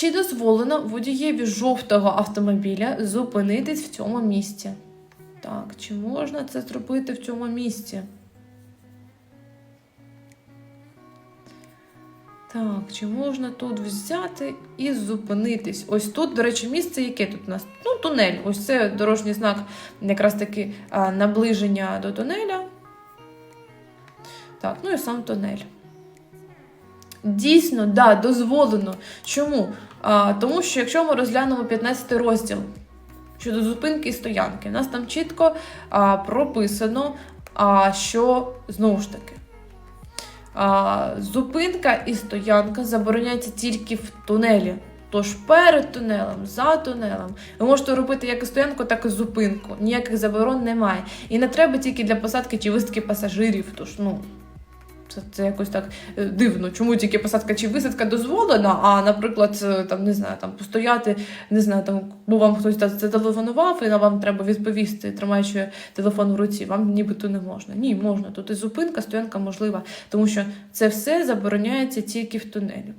Чи дозволено водієві жовтого автомобіля зупинитись в цьому місці? Так, чи можна це зробити в цьому місці? Так, чи можна тут взяти і зупинитись? Ось тут, до речі, місце яке тут у нас? Ну, тунель. Ось це дорожній знак, якраз таки наближення до тунеля. Так, ну і сам тунель. Дійсно, да, дозволено. Чому? А, тому що якщо ми розглянемо 15 розділ щодо зупинки і стоянки, у нас там чітко а, прописано, а, що знову ж таки. А, зупинка і стоянка забороняється тільки в тунелі. Тож перед тунелем, за тунелем. Ви можете робити як і стоянку, так і зупинку. Ніяких заборон немає. І не треба тільки для посадки чи висадки пасажирів. Тож, ну, це, це якось так е, дивно. Чому тільки посадка чи висадка дозволена, а, наприклад, е, там не знаю, там постояти, не знаю, там бо вам хтось зателефонував, і на вам треба відповісти, тримаючи телефон в руці. Вам нібито не можна. Ні, можна. Тут і зупинка, стоянка можлива, тому що це все забороняється тільки в тунелі.